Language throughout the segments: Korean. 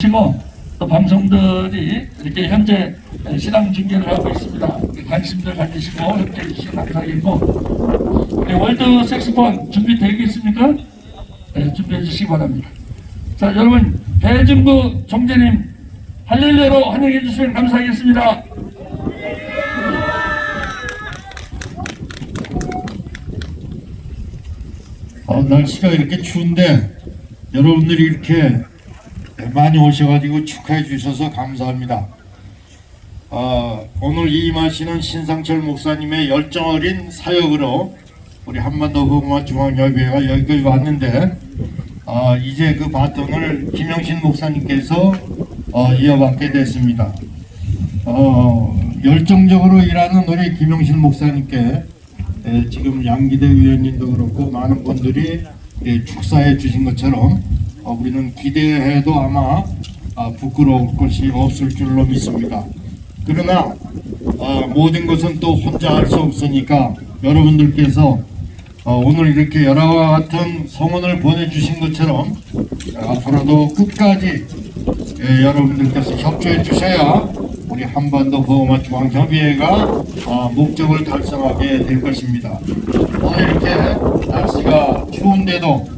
시고 또 방송들이 이렇게 현재 신앙 중계를 하고 있습니다. 관심들 가지시고 협조해 주시기 감사하겠고 우리 월드 색스폰 준비되겠습니까? 네, 준비해 주시기 바랍니다. 자 여러분 배준구 총재님 할렐루야로 환영해 주시면 감사하겠습니다. 어, 날씨가 이렇게 추운데 여러분들이 이렇게 많이 오셔가지고 축하해 주셔서 감사합니다. 어, 오늘 임하시는 신상철 목사님의 열정 어린 사역으로 우리 한반도 복음화 중앙협의회가 여기까지 왔는데 어, 이제 그 바톤을 김영신 목사님께서 어, 이어받게 됐습니다. 어, 열정적으로 일하는 우리 김영신 목사님께 예, 지금 양기대 위원님도 그렇고 많은 분들이 예, 축사해 주신 것처럼 어, 우리는 기대해도 아마 아, 부끄러울 것이 없을 줄로 믿습니다. 그러나 어, 모든 것은 또 혼자 할 수 없으니까 여러분들께서 어, 오늘 이렇게 열화와 같은 성원을 보내주신 것처럼 앞으로도 끝까지 예, 여러분들께서 협조해 주셔야 우리 한반도 보호마 중앙협의회가 어, 목적을 달성하게 될 것입니다. 오늘 이렇게 날씨가 추운데도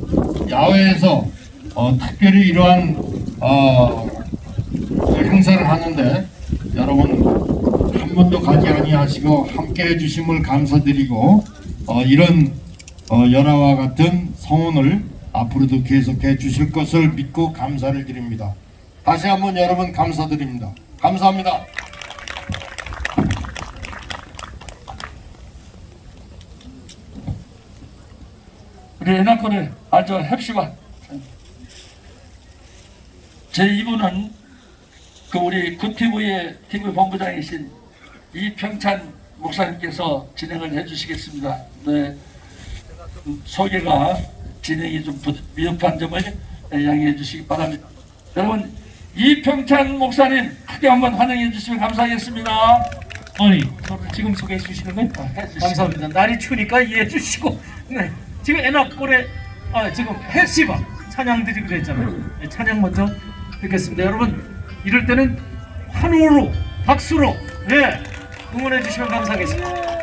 야외에서 어, 특별히 이러한 어, 그 행사를 하는데 여러분 한 번도 가지 아니하시고 함께 해 주심을 감사드리고 어, 이런 어, 열화와 같은 성원을 앞으로도 계속해 주실 것을 믿고 감사를 드립니다. 다시 한번 여러분 감사드립니다. 감사합니다. 우리 에나콜의 아저 heb시바 제 2부는 그 우리 구TV의 TV 본부장이신 이평찬 목사님께서 진행을 해주시겠습니다. 네, 음, 소개가 진행이 좀 부- 미흡한 점을 양해해 주시기 바랍니다. 여러분 이평찬 목사님 크게 한번 환영해 주시면 감사하겠습니다. 아니 저를 지금 소개해 주시는 건 해주시기 감사합니다. 날이 추우니까 이해해 주시고 네 지금 에나골에 아 지금 헬시바 찬양 드리기로 했잖아요. 네, 찬양 먼저 듣겠습니다. 여러분 이럴 때는 환호로 박수로 네 응원해 주시면 감사하겠습니다.